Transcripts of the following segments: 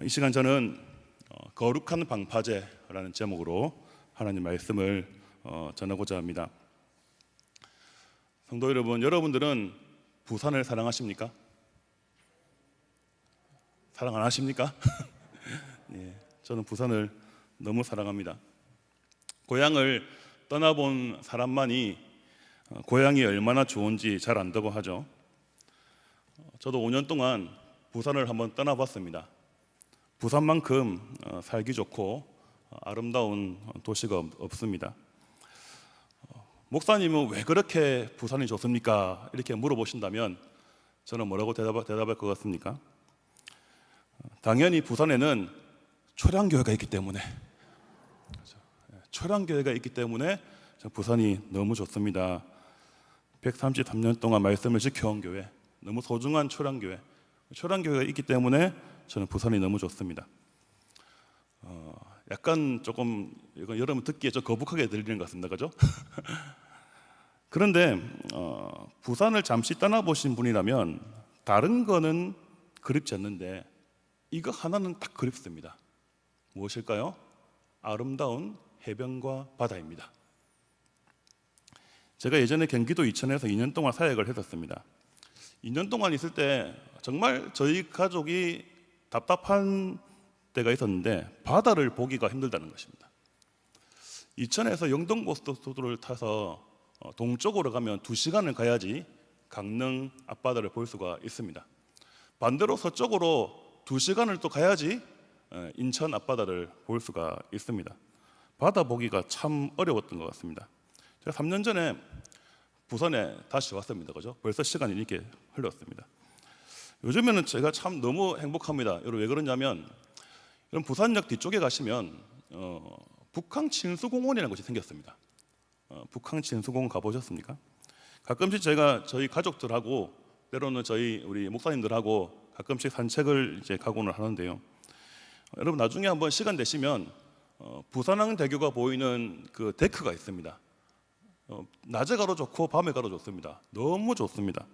이 시간 저는 어, 거룩한 방파제라는 제목으로 하나님 말씀을 어, 전하고자 합니다. 성도 여러분, 여러분들은 부산을 사랑하십니까? 사랑 안 하십니까? 예, 저는 부산을 너무 사랑합니다. 고향을 떠나본 사람만이 어, 고향이 얼마나 좋은지 잘 안다고 하죠. 어, 저도 5년 동안 부산을 한번 떠나봤습니다. 부산만큼 어, 살기 좋고 어, 아름다운 도시가 없- 없습니다. 어, 목사님은 왜 그렇게 부산이 좋습니까? 이렇게 물어보신다면 저는 뭐라고 대답, 대답할 것 같습니까? 어, 당연히 부산에는 초량교회가 있기 때문에 그렇죠. 예, 초량교회가 있기 때문에 저 부산이 너무 좋습니다. 133년 동안 말씀을 지켜온 교회, 너무 소중한 초량교회, 초량교회가 있기 때문에 저는 부산이 너무 좋습니다. 어, 약간 조금 이건 여러분 듣기에 좀 거북하게 들리는 것 같습니다, 그죠? 그런데 어, 부산을 잠시 떠나보신 분이라면 다른 거는 그립지 않는데 이거 하나는 딱 그립습니다. 무엇일까요? 아름다운 해변과 바다입니다. 제가 예전에 경기도 이천에서 2년 동안 사역을 했었습니다. 2년 동안 있을 때 정말 저희 가족이 답답한 때가 있었는데 바다를 보기가 힘들다는 것입니다. 이천에서 영동고속도로를 타서 어, 동쪽으로 가면 2시간을 가야지 강릉 앞바다를 볼 수가 있습니다. 반대로 서쪽으로 2시간을 또 가야지 어, 인천 앞바다를 볼 수가 있습니다. 바다 보기가 참 어려웠던 것 같습니다. 제가 3년 전에 부산에 다시 왔습니다. 그죠? 벌써 시간이 이렇게 흘렀습니다. 요즘에는 제가 참 너무 행복합니다. 여러분 왜 그러냐면 여러분 부산역 뒤쪽에 가시면 어, 북항 진수공원이라는 곳이 생겼습니다. 어, 북항 진수공원 가보셨습니까? 가끔씩 제가 저희 가족들하고 때로는 저희 우리 목사님들하고 가끔씩 산책을 이제 가고는 하는데요. 어, 여러분 나중에 한번 시간 되시면 어, 부산항 대교가 보이는 그 데크가 있습니다. 어, 낮에 가도 좋고 밤에 가도 좋습니다. 너무 좋습니다.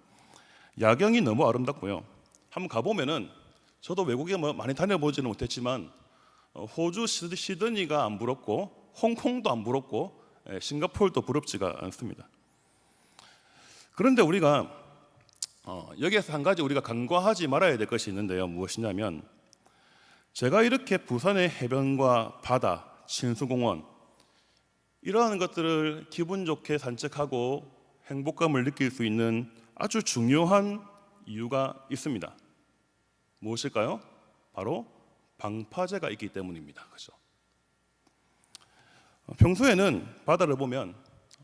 야경이 너무 아름답고요. 한번 가보면은 저도 외국에 뭐 많이 다녀보지는 못했지만 어, 호주 시드- 시드니가 안 부럽고 홍콩도 안 부럽고 예, 싱가포르도 부럽지가 않습니다. 그런데 우리가 어, 여기에서 한 가지 우리가 간과하지 말아야 될 것이 있는데요. 무엇이냐면 제가 이렇게 부산의 해변과 바다, 진수공원 이러한 것들을 기분 좋게 산책하고 행복감을 느낄 수 있는 아주 중요한 이유가 있습니다. 무엇일까요? 바로 방파제가 있기 때문입니다. 그죠? 어, 평소에는 바다를 보면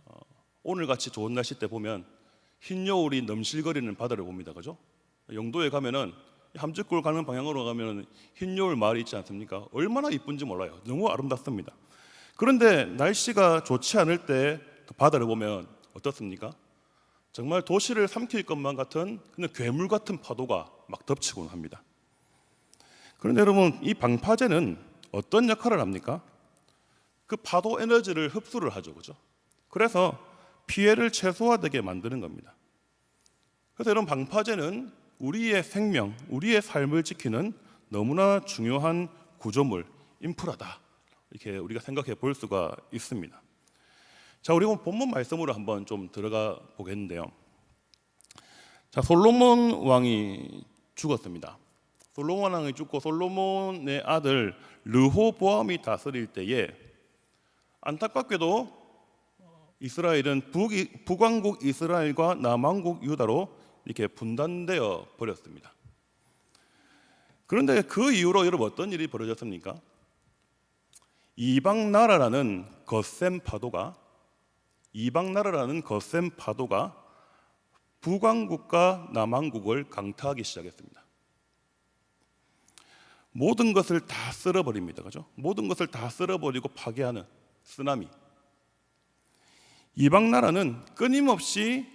어, 오늘 같이 좋은 날씨 때 보면 흰 여울이 넘실거리는 바다를 봅니다. 그죠? 영도에 가면은 함직골 가는 방향으로 가면 흰 여울 마을이 있지 않습니까? 얼마나 이쁜지 몰라요. 너무 아름답습니다. 그런데 날씨가 좋지 않을 때 바다를 보면 어떻습니까? 정말 도시를 삼킬 것만 같은 그냥 괴물 같은 파도가 막 덮치곤 합니다. 그런데 여러분 이 방파제는 어떤 역할을 합니까? 그 파도 에너지를 흡수를 하죠, 그죠? 그래서 피해를 최소화되게 만드는 겁니다. 그래서 여러분 방파제는 우리의 생명, 우리의 삶을 지키는 너무나 중요한 구조물, 인프라다. 이렇게 우리가 생각해 볼 수가 있습니다. 자, 우리 본문 말씀으로 한번 좀 들어가 보겠는데요. 자, 솔로몬 왕이 죽었습니다. 솔로몬 왕이 죽고 솔로몬의 아들 르호보암이 다스릴 때에 안타깝게도 이스라엘은 북이, 북왕국 이스라엘과 남왕국 유다로 이렇게 분단되어 버렸습니다. 그런데 그 이후로 여러분 어떤 일이 벌어졌습니까? 이방 나라라는 거센 파도가 이방 나라라는 거센 파도가 북왕국과 남왕국을 강타하기 시작했습니다. 모든 것을 다 쓸어버립니다. 그죠? 모든 것을 다 쓸어버리고 파괴하는 쓰나미. 이방 나라는 끊임없이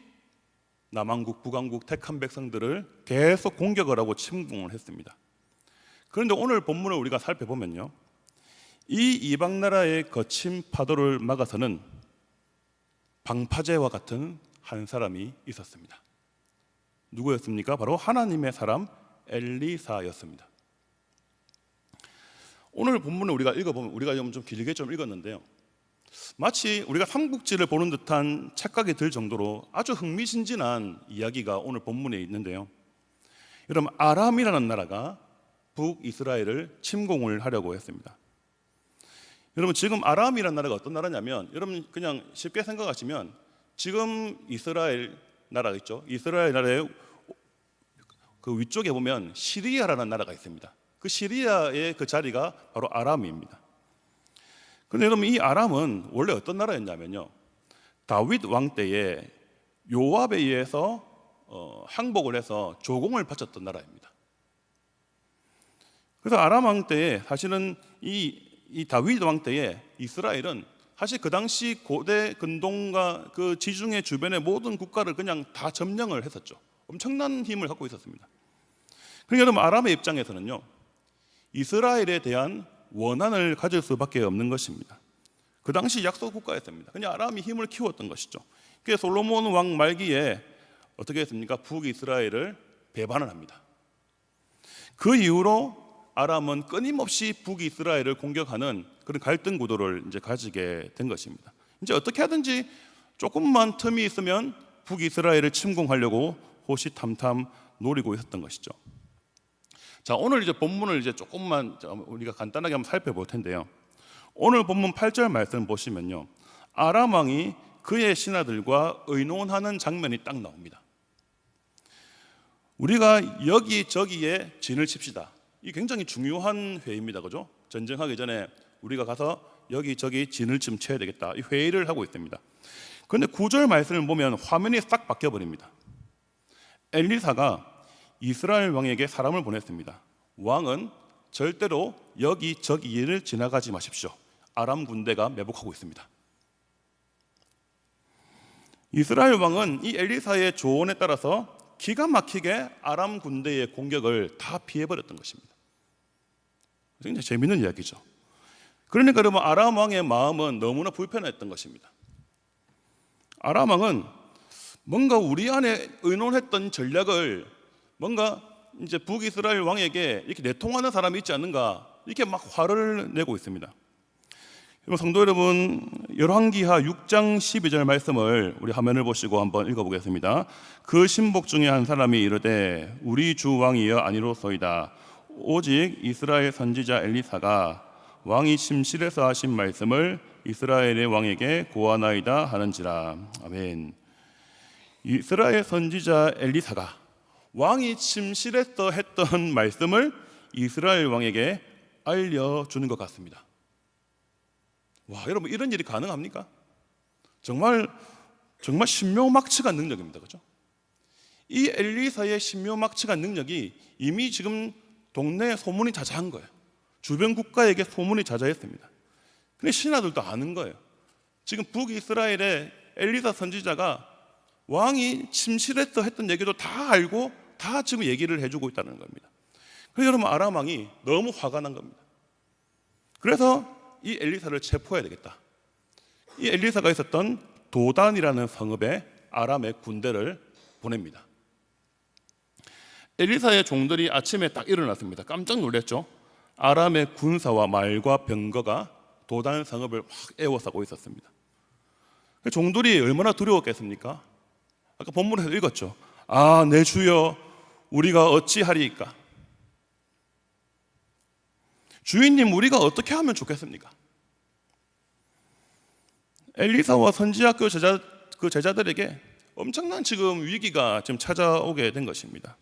남왕국, 북왕국 택한 백성들을 계속 공격을 하고 침공을 했습니다. 그런데 오늘 본문을 우리가 살펴보면요. 이 이방 나라의 거친 파도를 막아서는 방파제와 같은 한 사람이 있었습니다. 누구였습니까? 바로 하나님의 사람 엘리사였습니다. 오늘 본문을 우리가 읽어보면 우리가 좀, 좀 길게 좀 읽었는데요. 마치 우리가 삼국지를 보는 듯한 착각이 들 정도로 아주 흥미진진한 이야기가 오늘 본문에 있는데요. 여러분 아람이라는 나라가 북이스라엘을 침공을 하려고 했습니다. 여러분 지금 아람이라는 나라가 어떤 나라냐면 여러분 그냥 쉽게 생각하시면 지금 이스라엘 나라 있죠. 이스라엘 나라의 그 위쪽에 보면 시리아라는 나라가 있습니다. 그 시리아의 그 자리가 바로 아람입니다. 근데 여러분 이 아람은 원래 어떤 나라였냐면요. 다윗 왕 때에 요압에 의해서 어, 항복을 해서 조공을 바쳤던 나라입니다. 그래서 아람 왕 때에 사실은 이, 이 다윗 왕 때에 이스라엘은 사실 그 당시 고대 근동과 그 지중해 주변의 모든 국가를 그냥 다 점령을 했었죠. 엄청난 힘을 갖고 있었습니다. 그러니까 여러분 아람의 입장에서는요. 이스라엘에 대한 원한을 가질 수밖에 없는 것입니다. 그 당시 약속 국가였습니다. 그냥 아람이 힘을 키웠던 것이죠. 그래서 솔로몬 왕 말기에 어떻게 했습니까? 북이스라엘을 배반을 합니다. 그 이후로 아람은 끊임없이 북이스라엘을 공격하는 그런 갈등 구도를 이제 가지게 된 것입니다. 이제 어떻게 하든지 조금만 틈이 있으면 북이스라엘을 침공하려고 호시탐탐 노리고 있었던 것이죠. 자, 오늘 이제 본문을 이제 조금만 우리가 간단하게 한번 살펴볼 텐데요. 오늘 본문 8절 말씀 보시면요. 아람 왕이 그의 신하들과 의논하는 장면이 딱 나옵니다. 우리가 여기 저기에 진을 칩시다. 이 굉장히 중요한 회의입니다. 그죠? 전쟁하기 전에 우리가 가서 여기 저기 진을 좀 쳐야 되겠다. 이 회의를 하고 있습니다. 그런데 구절 말씀을 보면 화면이 싹 바뀌어 버립니다. 엘리사가 이스라엘 왕에게 사람을 보냈습니다. 왕은 절대로 여기 저기를 지나가지 마십시오. 아람 군대가 매복하고 있습니다. 이스라엘 왕은 이 엘리사의 조언에 따라서 기가 막히게 아람 군대의 공격을 다 피해버렸던 것입니다. 굉장히 재밌는 이야기죠. 그러니까 여러분 아람 왕의 마음은 너무나 불편했던 것입니다. 아람 왕은 뭔가 우리 안에 의논했던 전략을 뭔가 이제 북이스라엘 왕에게 이렇게 내통하는 사람이 있지 않는가 이렇게 막 화를 내고 있습니다. 성도 여러분, 열왕기하 6장 12절 말씀을 우리 화면을 보시고 한번 읽어보겠습니다. 그 신복 중에 한 사람이 이르되 우리 주 왕이여 아니로소이다. 오직 이스라엘 선지자 엘리사가 왕이 침실에서 하신 말씀을 이스라엘의 왕에게 고하나이다 하는지라. 아멘. 이스라엘 선지자 엘리사가 왕이 침실에서 했던 말씀을 이스라엘 왕에게 알려주는 것 같습니다. 와, 여러분 이런 일이 가능합니까? 정말 정말 신묘막측한 능력입니다. 그죠? 이 엘리사의 신묘막측한 능력이 이미 지금 동네에 소문이 자자한 거예요. 주변 국가에게 소문이 자자했습니다. 근데 신하들도 아는 거예요. 지금 북이스라엘의 엘리사 선지자가 왕이 침실에서 했던 얘기도 다 알고 다 지금 얘기를 해주고 있다는 겁니다. 그래서 여러분 아람 왕이 너무 화가 난 겁니다. 그래서 이 엘리사를 체포해야 되겠다. 이 엘리사가 있었던 도단이라는 성읍에 아람의 군대를 보냅니다. 엘리사의 종들이 아침에 딱 일어났습니다. 깜짝 놀랐죠. 아람의 군사와 말과 병거가 도단 성읍을 확 에워싸고 있었습니다. 종들이 얼마나 두려웠겠습니까? 아까 본문에서 읽었죠. 아, 내 주여, 우리가 어찌하리이까? 주인님, 우리가 어떻게 하면 좋겠습니까? 엘리사와 선지학교 제자 그 제자들에게 엄청난 지금 위기가 지금 찾아오게 된 것입니다.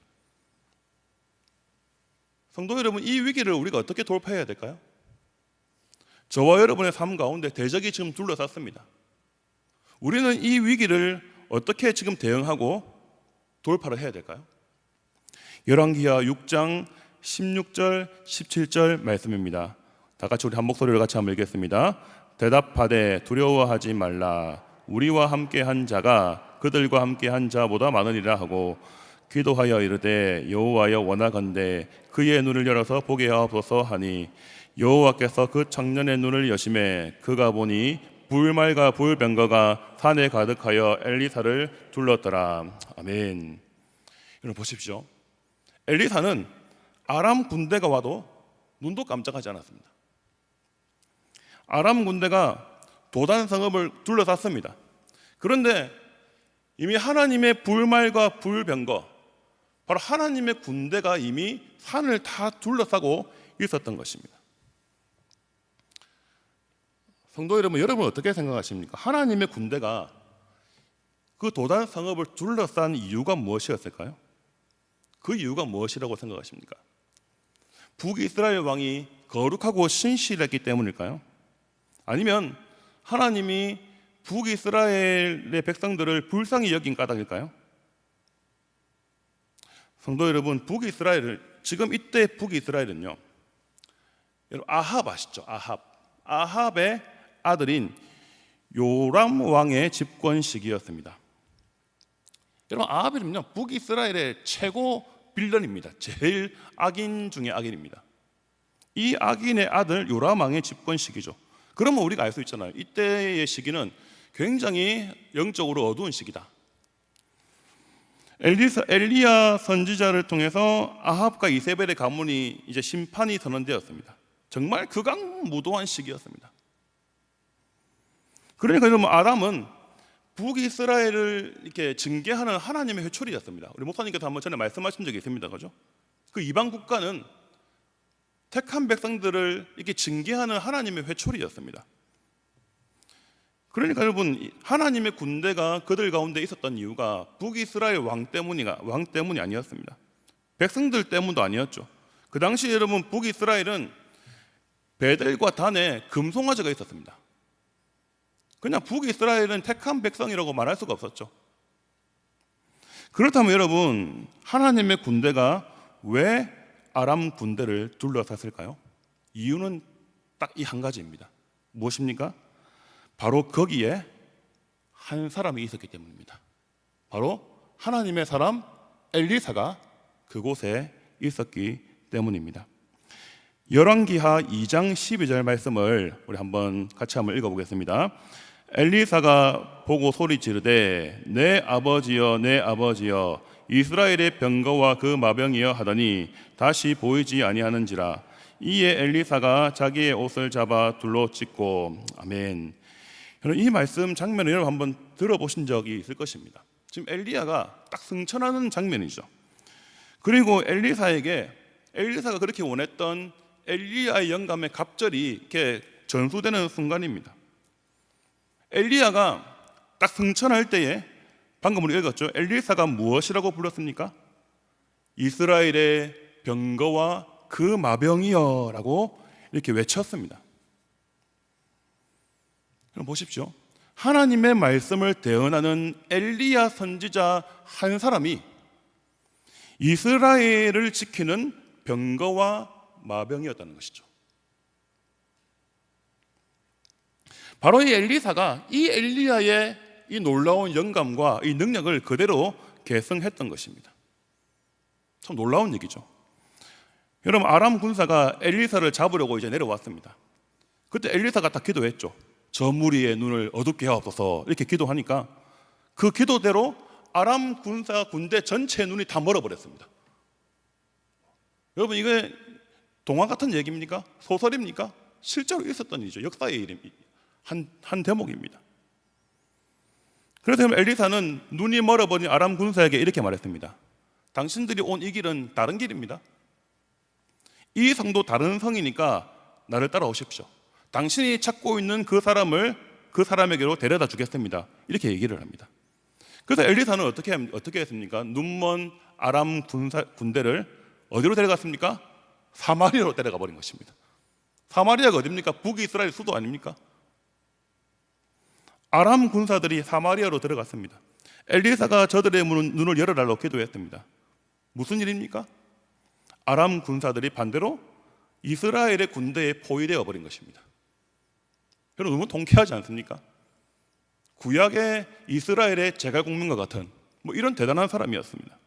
성도 여러분, 이 위기를 우리가 어떻게 돌파해야 될까요? 저와 여러분의 삶 가운데 대적이 지금 둘러쌌습니다. 우리는 이 위기를 어떻게 지금 대응하고 돌파를 해야 될까요? 열왕기하 6장 16절, 17절 말씀입니다. 다 같이 우리 한 목소리를 같이 한번 읽겠습니다. 대답하되 두려워하지 말라. 우리와 함께 한 자가 그들과 함께 한 자보다 많으리라 하고 기도하여 이르되 여호와여 원하건대 그의 눈을 열어서 보게 하옵소서 하니 여호와께서 그 청년의 눈을 여심해 그가 보니 불말과 불병거가 산에 가득하여 엘리사를 둘렀더라. 아멘. 여러분 보십시오. 엘리사는 아람 군대가 와도 눈도 깜짝하지 않았습니다. 아람 군대가 도단 성읍을 둘러쌌습니다. 그런데 이미 하나님의 불말과 불병거, 바로 하나님의 군대가 이미 산을 다 둘러싸고 있었던 것입니다. 성도 여러분, 여러분 어떻게 생각하십니까? 하나님의 군대가 그 도단 성읍을 둘러싼 이유가 무엇이었을까요? 그 이유가 무엇이라고 생각하십니까? 북이스라엘 왕이 거룩하고 신실했기 때문일까요? 아니면 하나님이 북이스라엘의 백성들을 불쌍히 여긴 까닭일까요? 성도 여러분, 북이스라엘을 지금 이때 북이스라엘은요. 여러분 아합 아시죠? 아합. 아합의 아들인 요람 왕의 집권 시기였습니다. 여러분 아합이는요 북이스라엘의 최고 빌런입니다. 제일 악인 중에 악인입니다. 이 악인의 아들 요람 왕의 집권 시기죠. 그러면 우리가 알 수 있잖아요. 이때의 시기는 굉장히 영적으로 어두운 시기다. 엘리사, 엘리야 선지자를 통해서 아합과 이세벨의 가문이 이제 심판이 선언되었습니다. 정말 극악무도한 시기였습니다. 그러니까 여러분 아담은 북이스라엘을 이렇게 징계하는 하나님의 회초리였습니다. 우리 목사님께서 한번 전에 말씀하신 적이 있습니다, 그죠? 그 이방 국가는 택한 백성들을 이렇게 징계하는 하나님의 회초리였습니다. 그러니까 여러분 하나님의 군대가 그들 가운데 있었던 이유가 북이스라엘 왕 때문이가 왕 때문이 아니었습니다. 백성들 때문도 아니었죠. 그 당시 여러분 북이스라엘은 베델과 단에 금송아지가 있었습니다. 그냥 북이스라엘은 택한 백성이라고 말할 수가 없었죠. 그렇다면 여러분 하나님의 군대가 왜 아람 군대를 둘러쌌을까요? 이유는 딱 이 한 가지입니다. 무엇입니까? 바로 거기에 한 사람이 있었기 때문입니다. 바로 하나님의 사람 엘리사가 그곳에 있었기 때문입니다. 열왕기하 2장 12절 말씀을 우리 한번 같이 한번 읽어보겠습니다. 엘리사가 보고 소리 지르되 내 아버지여 내 아버지여 이스라엘의 병거와 그 마병이여 하더니 다시 보이지 아니하는지라 이에 엘리사가 자기의 옷을 잡아 둘러 찢고 아멘. 여러분 이 말씀 장면을 여러분 한번 들어보신 적이 있을 것입니다. 지금 엘리야가 딱 승천하는 장면이죠. 그리고 엘리사에게 엘리사가 그렇게 원했던 엘리야의 영감의 갑절이 이렇게 전수되는 순간입니다. 엘리야가 딱 승천할 때에 방금 우리 읽었죠. 엘리사가 무엇이라고 불렀습니까? 이스라엘의 병거와 그 마병이여라고 이렇게 외쳤습니다. 그럼 보십시오. 하나님의 말씀을 대언하는 엘리야 선지자 한 사람이 이스라엘을 지키는 병거와 마병이었다는 것이죠. 바로 이 엘리사가 이 엘리야의 이 놀라운 영감과 이 능력을 그대로 계승했던 것입니다. 참 놀라운 얘기죠. 여러분 아람 군사가 엘리사를 잡으려고 이제 내려왔습니다. 그때 엘리사가 딱 기도했죠. 저 무리의 눈을 어둡게 하옵소서 이렇게 기도하니까 그 기도대로 아람 군사 군대 전체 눈이 다 멀어버렸습니다. 여러분 이게 동화 같은 얘기입니까? 소설입니까? 실제로 있었던 일이죠. 역사의 이름 한, 한 대목입니다. 그래서 엘리사는 눈이 멀어버린 아람 군사에게 이렇게 말했습니다. 당신들이 온 이 길은 다른 길입니다. 이 성도 다른 성이니까 나를 따라오십시오. 당신이 찾고 있는 그 사람을 그 사람에게로 데려다 주겠습니다. 이렇게 얘기를 합니다. 그래서 엘리사는 어떻게 어떻게 했습니까? 눈먼 아람 군사, 군대를 어디로 데려갔습니까? 사마리아로 데려가 버린 것입니다. 사마리아가 어디입니까? 북이스라엘 수도 아닙니까? 아람 군사들이 사마리아로 들어갔습니다. 엘리사가 저들의 눈을 열어달라고 기도했습니다. 무슨 일입니까? 아람 군사들이 반대로 이스라엘의 군대에 포위되어 버린 것입니다. 여러분 너무 통쾌하지 않습니까? 구약의 이스라엘의 제갈공명과 같은 뭐 이런 대단한 사람이었습니다.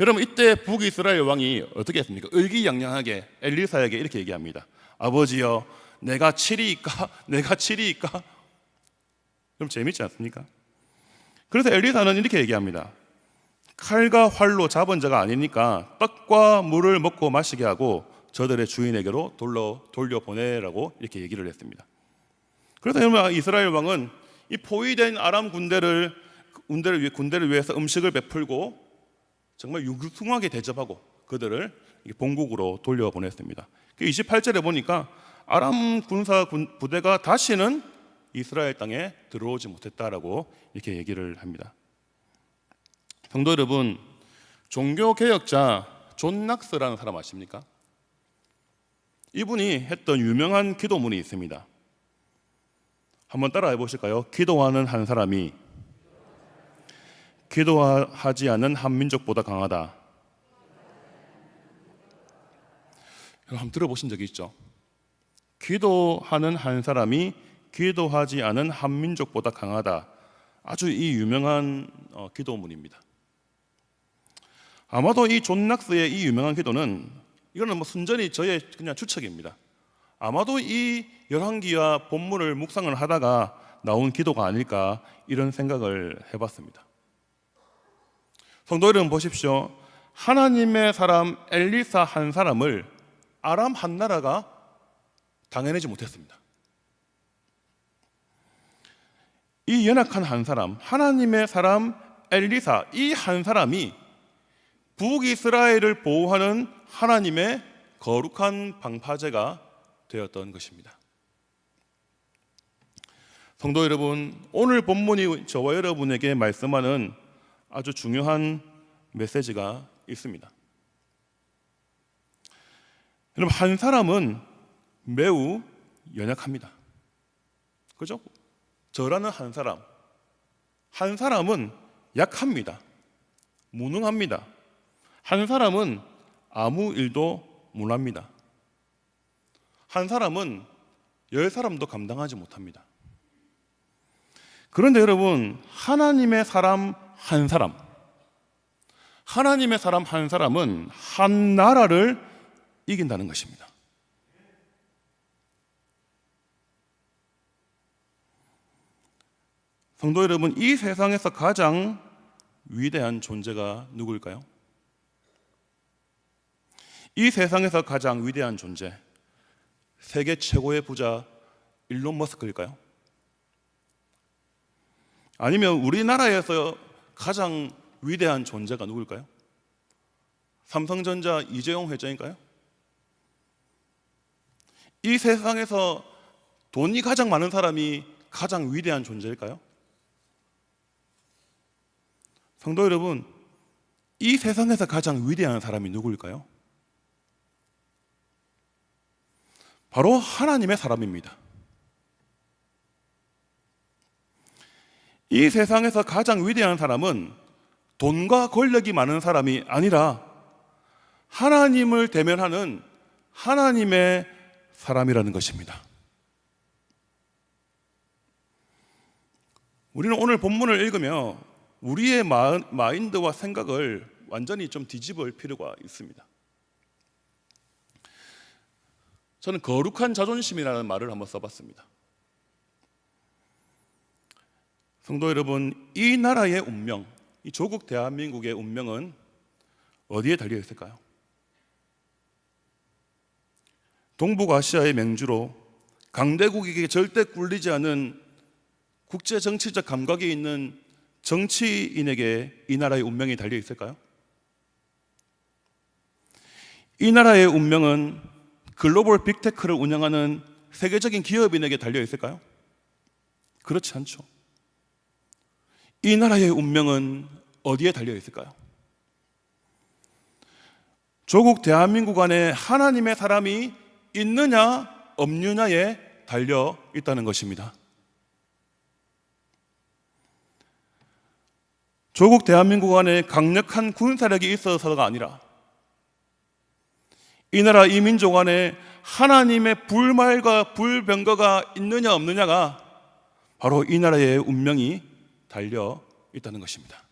여러분 이때 북이스라엘 왕이 어떻게 했습니까? 의기양양하게 엘리사에게 이렇게 얘기합니다. 아버지여, 내가 칠이니까, 내가 칠이니까. 좀 재밌지 않습니까? 그래서 엘리사는 이렇게 얘기합니다. 칼과 활로 잡은 자가 아니니까 떡과 물을 먹고 마시게 하고 저들의 주인에게로 돌려 돌려 보내라고 이렇게 얘기를 했습니다. 그래서 여러분 이스라엘 왕은 이 포위된 아람 군대를 군대를 위해 군대를 위해서 음식을 베풀고 정말 융숭하게 대접하고 그들을 본국으로 돌려 보냈습니다. 28절에 보니까 아람 군사 군 부대가 다시는 이스라엘 땅에 들어오지 못했다라고 이렇게 얘기를 합니다. 성도 여러분, 종교 개혁자 존 낙스라는 사람 아십니까? 이분이 했던 유명한 기도문이 있습니다. 한번 따라해 보실까요? 기도하는 한 사람이 기도하지 않은 한 민족보다 강하다. 한번 들어보신 적이 있죠? 기도하는 한 사람이 기도하지 않은 한 민족보다 강하다. 아주 이 유명한 어, 기도문입니다. 아마도 이존 낙스의 이 유명한 기도는 이거는 뭐 순전히 저의 그냥 추측입니다. 아마도 이 열왕기와 본문을 묵상을 하다가 나온 기도가 아닐까 이런 생각을 해봤습니다. 성도 여러분 보십시오. 하나님의 사람 엘리사 한 사람을 아람 한 나라가 당해내지 못했습니다. 이 연약한 한 사람, 하나님의 사람 엘리사 이 한 사람이 북이스라엘을 보호하는 하나님의 거룩한 방파제가 되었던 것입니다. 성도 여러분, 오늘 본문이 저와 여러분에게 말씀하는 아주 중요한 메시지가 있습니다. 여러분, 한 사람은 매우 연약합니다. 그죠? 저라는 한 사람. 한 사람은 약합니다. 무능합니다. 한 사람은 아무 일도 못합니다. 한 사람은 열 사람도 감당하지 못합니다. 그런데 여러분, 하나님의 사람 한 사람, 하나님의 사람 한 사람은 한 나라를 이긴다는 것입니다. 성도 여러분, 이 세상에서 가장 위대한 존재가 누구일까요? 이 세상에서 가장 위대한 존재, 세계 최고의 부자 일론 머스크일까요? 아니면 우리나라에서 가장 위대한 존재가 누구일까요? 삼성전자 이재용 회장일까요? 이 세상에서 돈이 가장 많은 사람이 가장 위대한 존재일까요? 성도 여러분, 이 세상에서 가장 위대한 사람이 누구일까요? 바로 하나님의 사람입니다. 이 세상에서 가장 위대한 사람은 돈과 권력이 많은 사람이 아니라 하나님을 대면하는 하나님의 사람이라는 것입니다. 우리는 오늘 본문을 읽으며 우리의 마인드와 생각을 완전히 좀 뒤집을 필요가 있습니다. 저는 거룩한 자존심이라는 말을 한번 써봤습니다. 성도 여러분, 이 나라의 운명, 이 조국 대한민국의 운명은 어디에 달려 있을까요? 동북아시아의 맹주로 강대국에게 절대 꿀리지 않은 국제 정치적 감각이 있는 정치인에게 이 나라의 운명이 달려 있을까요? 이 나라의 운명은 글로벌 빅테크를 운영하는 세계적인 기업인에게 달려 있을까요? 그렇지 않죠. 이 나라의 운명은 어디에 달려 있을까요? 조국 대한민국 안에 하나님의 사람이 있느냐 없느냐에 달려 있다는 것입니다. 조국 대한민국 안에 강력한 군사력이 있어서가 아니라 이 나라 이 민족 안에 하나님의 불말과 불병거가 있느냐 없느냐가 바로 이 나라의 운명이 달려 있다는 것입니다.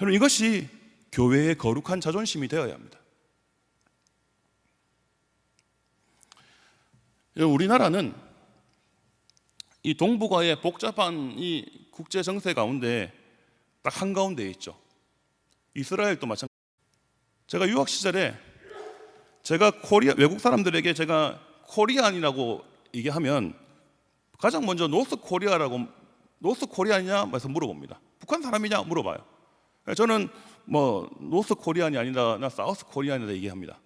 여러분 이것이 교회의 거룩한 자존심이 되어야 합니다. 우리나라는 이 동북아의 복잡한 이 국제 정세 가운데 딱 한 가운데에 있죠. 이스라엘도 마찬가지. 제가 유학 시절에 제가 코리아 외국 사람들에게 제가 코리안이라고 얘기하면 가장 먼저 노스 코리아라고 노스 코리아냐 해서 물어봅니다. 북한 사람이냐 물어봐요. 저는 뭐 노스 코리안이 아니다, 나 사우스 코리안이다 얘기합니다.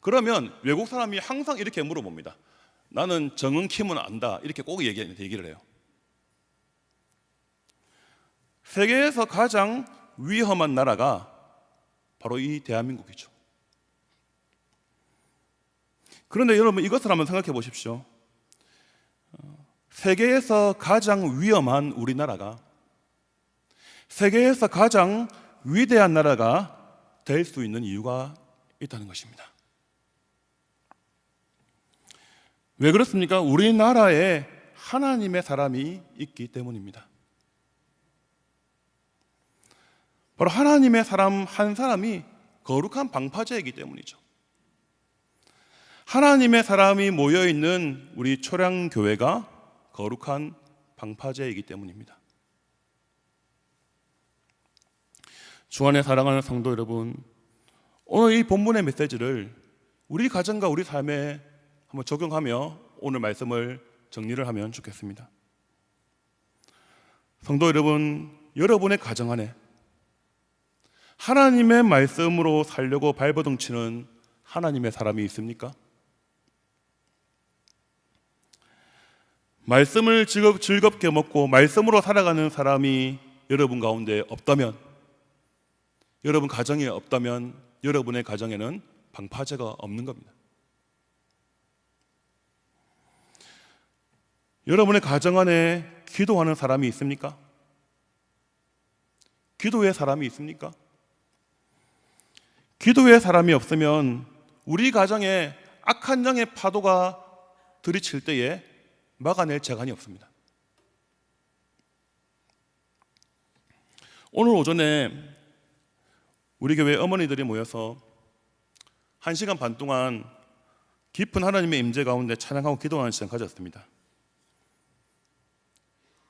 그러면 외국 사람이 항상 이렇게 물어봅니다. 나는 정은 킴은 안다 이렇게 꼭 얘기, 얘기를 해요. 세계에서 가장 위험한 나라가 바로 이 대한민국이죠. 그런데 여러분 이것을 한번 생각해 보십시오. 어, 세계에서 가장 위험한 우리나라가 세계에서 가장 위대한 나라가 될 수 있는 이유가 있다는 것입니다. 왜 그렇습니까? 우리나라에 하나님의 사람이 있기 때문입니다. 바로 하나님의 사람 한 사람이 거룩한 방파제이기 때문이죠. 하나님의 사람이 모여 있는 우리 초량 교회가 거룩한 방파제이기 때문입니다. 주 안에 사랑하는 성도 여러분, 오늘 이 본문의 메시지를 우리 가정과 우리 삶에 한번 적용하며 오늘 말씀을 정리를 하면 좋겠습니다. 성도 여러분, 여러분의 가정 안에 하나님의 말씀으로 살려고 발버둥치는 하나님의 사람이 있습니까? 말씀을 즐겁, 즐겁 게 먹고 말씀으로 살아가는 사람이 여러분 가운데 없다면 여러분 가정에 없다면 여러분의 가정에는 방파제가 없는 겁니다. 여러분의 가정 안에 기도하는 사람이 있습니까? 기도의 사람이 있습니까? 기도의 사람이 없으면 우리 가정에 악한 영의 파도가 들이칠 때에 막아낼 재간이 없습니다. 오늘 오전에 우리 교회 어머니들이 모여서 한 시간 반 동안 깊은 하나님의 임재 가운데 찬양하고 기도하는 시간 가졌습니다.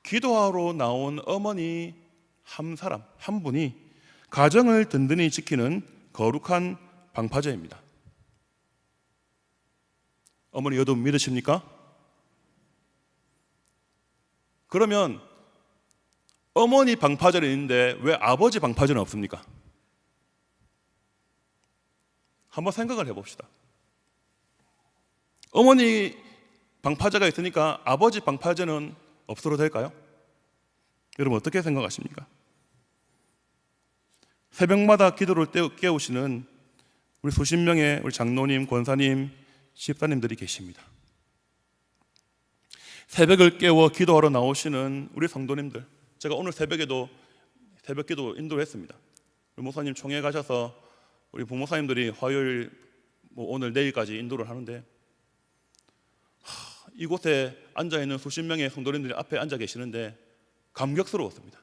기도하러 나온 어머니 한 사람, 한 분이 가정을 든든히 지키는 거룩한 방파제입니다. 어머니 여러분 믿으십니까? 그러면 어머니 방파제는 있는데 왜 아버지 방파제는 없습니까? 한번 생각을 해봅시다. 어머니 방파제가 있으니까 아버지 방파제는 없어도 될까요? 여러분 어떻게 생각하십니까? 새벽마다 기도를 깨우시는 우리 수십 명의 우리 장로님, 권사님, 집사님들이 계십니다. 새벽을 깨워 기도하러 나오시는 우리 성도님들, 제가 오늘 새벽에도 새벽 기도 인도를 했습니다. 우리 목사님 총회 가셔서 우리 부모사님들이 화요일 뭐 오늘 내일까지 인도를 하는데 하, 이곳에 앉아 있는 수십 명의 성도님들이 앞에 앉아 계시는데 감격스러웠습니다.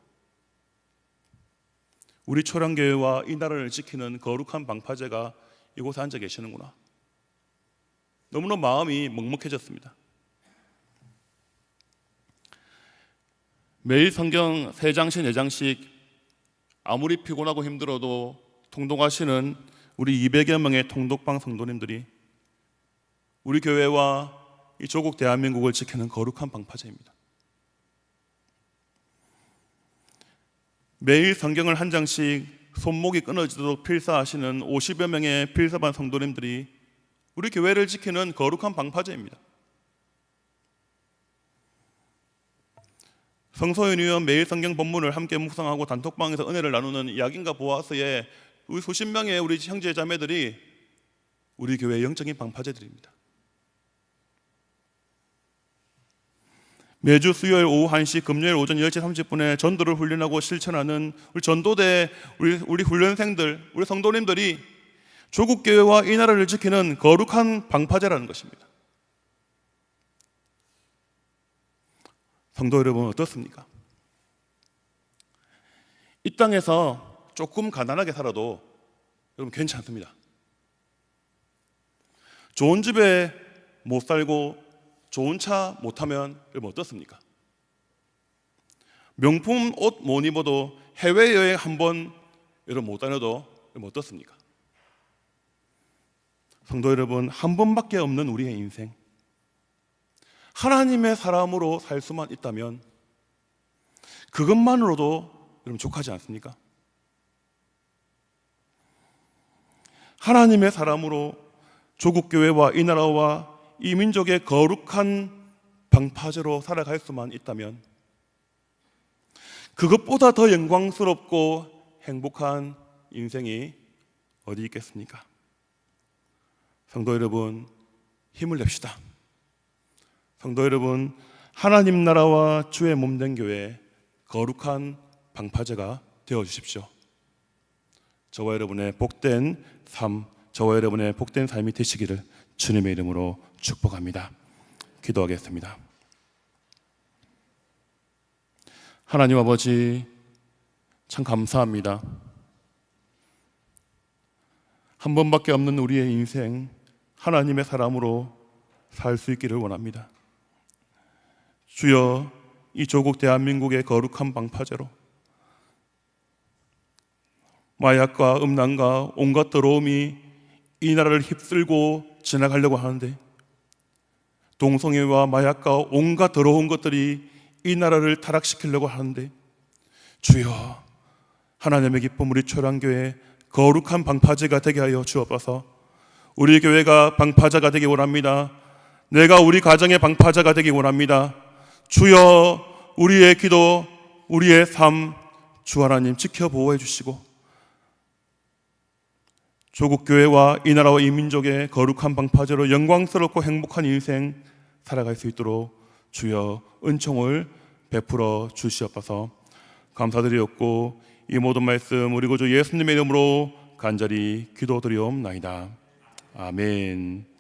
우리 초량교회와 이 나라를 지키는 거룩한 방파제가 이곳에 앉아 계시는구나. 너무나 마음이 먹먹해졌습니다. 매일 성경 세 장씩 네 장씩 아무리 피곤하고 힘들어도 통독하시는 우리 200여 명의 통독방 성도님들이 우리 교회와 이 조국 대한민국을 지키는 거룩한 방파제입니다. 매일 성경을 한 장씩 손목이 끊어지도록 필사하시는 50여 명의 필사반 성도님들이 우리 교회를 지키는 거룩한 방파제입니다. 성소연 의원 매일 성경 본문을 함께 묵상하고 단톡방에서 은혜를 나누는 야긴과 보아스의 우리 수십 명의 우리 형제 자매들이 우리 교회의 영적인 방파제들입니다. 매주 수요일 오후 1시, 금요일 오전 10시 30분에 전도를 훈련하고 실천하는 우리 전도대 우리, 우리 훈련생들, 우리 성도님들이 조국 교회와 이 나라를 지키는 거룩한 방파제라는 것입니다. 성도 여러분 어떻습니까? 이 땅에서 조금 가난하게 살아도 여러분 괜찮습니다. 좋은 집에 못 살고 좋은 차 못 타면 여러분 어떻습니까? 명품 옷 못 입어도 해외 여행 한 번 여러분 못 다녀도 어떻습니까? 성도 여러분, 한 번밖에 없는 우리의 인생. 하나님의 사람으로 살 수만 있다면 그것만으로도 여러분 족하지 않습니까? 하나님의 사람으로 조국 교회와 이 나라와 이 민족의 거룩한 방파제로 살아갈 수만 있다면 그것보다 더 영광스럽고 행복한 인생이 어디 있겠습니까? 성도 여러분, 힘을 냅시다. 성도 여러분, 하나님 나라와 주의 몸된 교회 거룩한 방파제가 되어 주십시오. 저와 여러분의 복된 삶, 저와 여러분의 복된 삶이 되시기를 주님의 이름으로 축복합니다. 기도하겠습니다. 하나님 아버지, 참 감사합니다. 한 번밖에 없는 우리의 인생, 하나님의 사람으로 살 수 있기를 원합니다. 주여, 이 조국 대한민국의 거룩한 방파제로 마약과 음란과 온갖 더러움이 이 나라를 휩쓸고 지나가려고 하는데 동성애와 마약과 온갖 더러운 것들이 이 나라를 타락시키려고 하는데 주여 하나님의 기쁨 우리 초랑교회 거룩한 방파제가 되게 하여 주옵소서. 우리 교회가 방파자가 되기 원합니다. 내가 우리 가정의 방파자가 되기 원합니다. 주여 우리의 기도 우리의 삶 주 하나님 지켜 보호해 주시고 조국 교회와 이 나라와 이 민족의 거룩한 방파제로 영광스럽고 행복한 인생 살아갈 수 있도록 주여 은총을 베풀어 주시옵소서 감사드리옵고 이 모든 말씀 우리 구주 예수님의 이름으로 간절히 기도드리옵나이다 아멘.